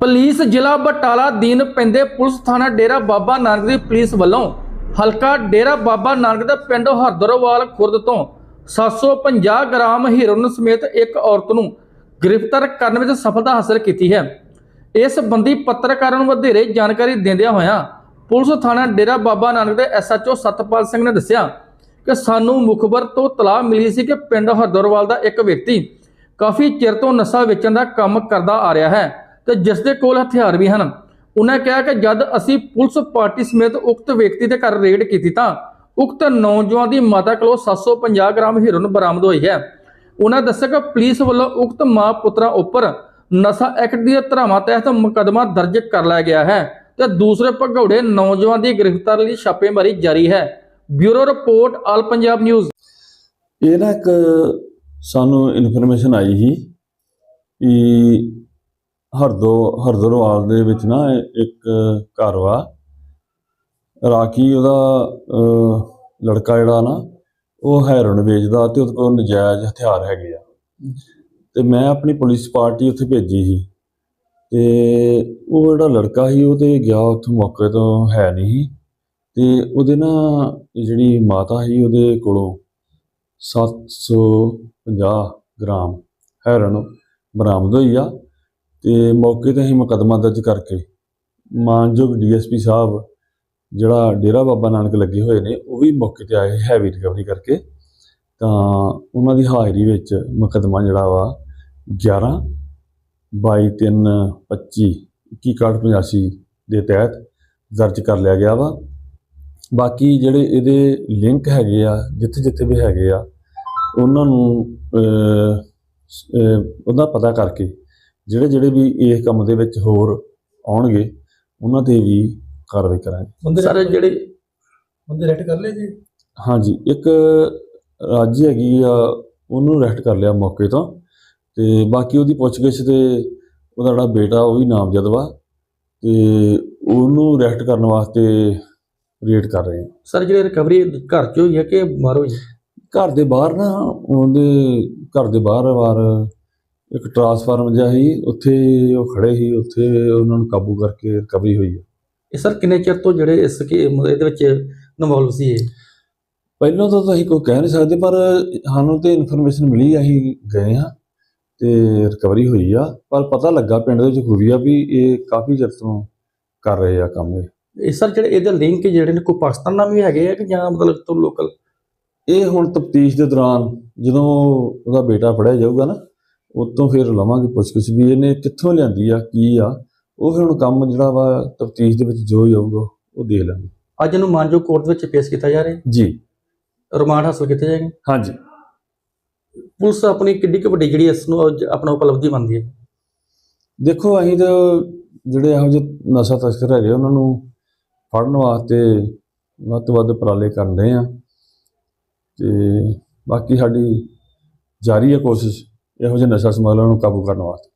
Police ਜ਼ਿਲ੍ਹਾ ਬਟਾਲਾ ਦੀਨ ਪੈਂਦੇ police ਥਾਣਾ ਡੇਰਾ ਬਾਬਾ ਨਾਨਕ ਦੀ ਪੁਲਿਸ ਵੱਲੋਂ ਹਲਕਾ ਡੇਰਾ ਬਾਬਾ ਨਾਨਕ ਦਾ ਪਿੰਡ ਹਰਦਰਵਾਲ ਖੁਰਦ ਤੋਂ 750 ਗ੍ਰਾਮ ਹੀਰੋਇਨ ਸਮੇਤ ਇੱਕ ਔਰਤ ਨੂੰ ਗ੍ਰਿਫਤਾਰ ਕਰਨ ਵਿੱਚ ਸਫਲਤਾ ਹਾਸਲ ਕੀਤੀ ਹੈ। ਇਸ ਸੰਬੰਧੀ ਪੱਤਰਕਾਰਾਂ ਨੂੰ ਵਧੇਰੇ ਜਾਣਕਾਰੀ ਦਿੰਦਿਆਂ ਹੋਇਆਂ ਪੁਲਿਸ ਥਾਣਾ ਡੇਰਾ ਬਾਬਾ ਨਾਨਕ ਦੇ ਐਸਐਚਓ ਸਤਪਾਲ ਸਿੰਘ ਨੇ ਦੱਸਿਆ ਕਿ ਸਾਨੂੰ ਮੁਖਬਰ ਤੋਂ ਤਲਾਹ ਮਿਲੀ ਸੀ ਕਿ ਪਿੰਡ ਹਰਦਰਵਾਲ ਦਾ ਇੱਕ ਵਿਅਕਤੀ ਕਾਫੀ ਚਿਰ ਤੋਂ ਨਸ਼ਾ ਵੇਚਣ ਦਾ ਕੰਮ ਕਰਦਾ ਆ ਰਿਹਾ ਹੈ। ਤੇ ਜਿਸ ਦੇ ਕੋਲ ਹਥਿਆਰ ਵੀ ਹਨ। ਉਹਨਾਂ ਕਿਹਾ ਕਿ ਜਦ ਅਸੀਂ ਪੁਲਿਸ ਪਾਰਟੀ ਸਮੇਤ ਉਕਤ ਵਿਅਕਤੀ ਦੇ ਘਰ ਰੇਡ ਕੀਤੀ ਤਾਂ ਉਕਤ ਨੌਜਵਾਨ ਦੀ ਮਾਤਾ ਕੋਲੋਂ 750 ਗ੍ਰਾਮ ਹੀਰੋਇਨ ਬਰਾਮਦ ਹੋਈ ਹੈ। ਉਹਨਾਂ ਦੱਸਿਆ ਕਿ ਪੁਲਿਸ ਵੱਲੋਂ ਉਕਤ ਮਾਂ ਪੁੱਤਰਾਂ ਉੱਪਰ ਨਸ਼ਾ ਐਕਟ ਦੀਆਂ ਧਾਰਾਵਾਂ ਤਹਿਤ ਮੁਕੱਦਮਾ ਦਰਜ ਕਰ ਲਿਆ ਗਿਆ ਹੈ ਤੇ ਦੂਸਰੇ ਭਗੌੜੇ ਨੌਜਵਾਨ ਦੀ ਗ੍ਰਿਫਤਾਰੀ ਲਈ ਛਾਪੇਮਾਰੀ ਜਾਰੀ ਹੈ। Bureau report, all Punjab news. ਇਹ ਨਾ ਇੱਕ ਸਾਨੂੰ ਇਨਫੋਰਮੇਸ਼ਨ ਆਈ ਸੀ ਕਿ ਹਰਦੋ, ਹਰਦਰਵਾਲ ਦੇ ਵਿੱਚ ਨਾ ਇੱਕ ਘਰ ਵਾ। ਰਾਕੀ ਉਹਦਾ ਲੜਕਾ ਜਿਹੜਾ ਨਾ, ਉਹ ਹੈਰੋਨ ਵੇਚਦਾ ਤੇ ਉਹਦੇ ਕੋਲ ਨਜਾਇਜ਼ ਹਥਿਆਰ ਹੈਗੇ ਆ। ਤੇ ਮੈਂ ਆਪਣੀ ਪੁਲਿਸ ਪਾਰਟੀ ਉੱਥੇ ਭੇਜੀ ਸੀ। ਤੇ ਉਹ ਜਿਹੜਾ ਲੜਕਾ ਸੀ, ਉਹ ਤੇ ਗਿਆ ਉੱਥੋਂ ਮੌਕੇ ਤੋਂ ਹੈ ਨਹੀਂ ਸੀ। ਤੇ ਉਹਦੇ ਨਾ ਜਿਹੜੀ ਮਾਤਾ ਸੀ, ਉਹਦੇ ਕੋਲੋਂ 750 ਗ੍ਰਾਮ ਹੈਰਨ ਬਰਾਮਦ ਹੋਈ ਆ। ਤੇ ਮੌਕੇ ਤੇ ਹੀ ਮੁਕੱਦਮਾ ਦਰਜ ਕਰਕੇ ਮਾਨਯੋਗ ਡੀਐਸਪੀ ਸਾਹਿਬ, ਜਿਹੜਾ ਡੇਰਾ ਬਾਬਾ ਨਾਨਕ ਲੱਗੇ ਹੋਏ ਨੇ, ਉਹ ਵੀ ਮੌਕੇ ਤੇ ਆਏ ਹੈਵੀ ਰਿਕਵਰੀ ਕਰਕੇ। ਤਾਂ ਉਹਨਾਂ ਦੀ ਹਾਜ਼ਰੀ ਵਿੱਚ ਮੁਕੱਦਮਾ ਜਿਹੜਾ ਵਾ 11 22 3 25 21 ਦੇ ਤਹਿਤ ਦਰਜ ਕਰ ਲਿਆ ਗਿਆ ਵਾ। ਬਾਕੀ ਜਿਹੜੇ ਇਹਦੇ ਲਿੰਕ ਹੈਗੇ ਆ, ਜਿੱਥੇ ਜਿੱਥੇ ਵੀ ਹੈਗੇ ਆ, ਉਹਨਾਂ ਨੂੰ ਉਹਦਾ ਪਤਾ ਕਰਕੇ ਜਿਹੜੇ ਜਿਹੜੇ ਵੀ ਇਸ ਕੰਮ ਦੇ ਵਿੱਚ ਹੋਰ ਆਉਣਗੇ ਉਹਨਾਂ ਤੇ ਵੀ ਕਾਰਵਾਈ ਕਰਾਂਗੇ। ਬੰਦੇ ਸਰ ਜਿਹੜੇ ਬੰਦੇ ਰੈਟ ਕਰ ਲਏ ਜੀ? ਹਾਂਜੀ ਇੱਕ ਰਾਜੀ ਹੈਗੀ ਆ ਉਹਨੂੰ ਅਰੈਸਟ ਕਰ ਲਿਆ ਮੌਕੇ ਤੋਂ। ਤੇ ਬਾਕੀ ਉਹਦੀ ਪੁੱਛਗਿੱਛ ਤੇ ਉਹਦਾ ਜਿਹੜਾ ਬੇਟਾ ਉਹ ਵੀ ਨਾਮਜ਼ਦ ਵਾ ਤੇ ਉਹਨੂੰ ਅਰੈਸਟ ਕਰਨ ਵਾਸਤੇ ਰੇਡ ਕਰ ਰਹੇ ਆ। ਸਰ ਜਿਹੜੇ ਰਿਕਵਰੀ ਘਰ ਚ ਹੋਈ ਹੈ ਕਿ ਬਾਹਰ ਹੋਈ ਹੈ? ਘਰ ਦੇ ਬਾਹਰ ਨਾ ਉਹਦੇ ਘਰ ਦੇ ਬਾਹਰ ਵਾਰ ਇੱਕ ਟਰਾਂਸਫਾਰਮ ਜਿਹਾ ਸੀ ਉੱਥੇ ਉਹ ਖੜੇ ਸੀ ਉੱਥੇ ਉਹਨਾਂ ਨੂੰ ਕਾਬੂ ਕਰਕੇ ਰਿਕਵਰੀ ਹੋਈ ਹੈ। ਇਹ ਸਰ ਕਿੰਨੇ ਚਿਰ ਤੋਂ ਜਿਹੜੇ ਇਸ ਕੀ ਇਹਦੇ ਵਿੱਚ ਇਨਵੋਲਵ ਸੀ ਇਹ? ਪਹਿਲਾਂ ਤਾਂ ਅਸੀਂ ਕੋਈ ਕਹਿ ਨਹੀਂ ਸਕਦੇ ਪਰ ਸਾਨੂੰ ਤੇ ਇਨਫੋਰਮੇਸ਼ਨ ਮਿਲੀ ਅਸੀਂ ਗਏ ਹਾਂ ਤੇ ਰਿਕਵਰੀ ਹੋਈ ਆ। ਪਰ ਪਤਾ ਲੱਗਾ ਪਿੰਡ ਦੇ ਵਿੱਚ ਖੂਬੀ ਆ ਵੀ ਇਹ ਕਾਫੀ ਚਿਰ ਤੋਂ ਕਰ ਰਹੇ ਆ ਕੰਮ ਇਹ। ਇਹ ਸਰ ਜਿਹੜੇ ਇਹਦੇ ਲਿੰਕ ਜਿਹੜੇ ਨੇ ਕੋਈ ਪਾਕਿਸਤਾਨ ਨਾਲ ਵੀ ਹੈਗੇ ਆ ਕਿ ਜਾਂ ਮਤਲਬ ਤੋਂ ਲੋਕਲ ਇਹ ਹੁਣ ਤਫਤੀਸ਼ ਦੇ ਦੌਰਾਨ ਜਦੋਂ ਉਹਦਾ ਬੇਟਾ ਫੜਿਆ ਜਾਊਗਾ ਨਾ ਉਤੋਂ ਫਿਰ ਲਵਾਂਗੇ ਪੁੱਛਗਿੱਛ ਵੀ ਇਹਨੇ ਕਿੱਥੋਂ ਲਿਆਂਦੀ ਆ ਕੀ ਆ? ਉਹ ਫਿਰ ਹੁਣ ਕੰਮ ਜਿਹੜਾ ਵਾ ਤਫਤੀਸ਼ ਦੇ ਵਿੱਚ ਜੋ ਹੀ ਆਊਗਾ ਉਹ ਦੇਖ ਲਾਂਗੇ। ਅੱਜ ਇਹਨੂੰ ਮਾਨਜੋ ਕੋਰਟ ਵਿੱਚ ਪੇਸ਼ ਕੀਤਾ ਜਾ ਰਿਹਾ? ਜੀ। ਰਿਮਾਂਡ ਹਾਸਲ ਕੀਤੇ ਜਾਏਗੇ? ਹਾਂਜੀ। ਪੁਲਿਸ ਆਪਣੀ ਕਿੱਡੀ ਕੁ ਵੱਡੀ ਜਿਹੜੀ ਇਸ ਨੂੰ ਆਪਣਾ ਉਪਲਬਧੀ ਮੰਨਦੀ ਹੈ? ਦੇਖੋ ਅਸੀਂ ਤਾਂ ਜਿਹੜੇ ਇਹੋ ਜਿਹੇ ਨਸ਼ਾ ਤਸਕਰ ਹੈਗੇ ਉਹਨਾਂ ਨੂੰ ਫੜਨ ਵਾਸਤੇ ਵੱਧ ਤੋਂ ਵੱਧ ਉਪਰਾਲੇ ਕਰਦੇ ਆ। ਤੇ ਬਾਕੀ ਸਾਡੀ ਜਾਰੀ ਹੈ ਕੋਸ਼ਿਸ਼। ਇਹੋ ਜਿਹੇ ਨਸ਼ਾ ਸਮਗਲਰਾਂ ਨੂੰ ਕਾਬੂ ਕਰਨ ਵਾਸਤੇ।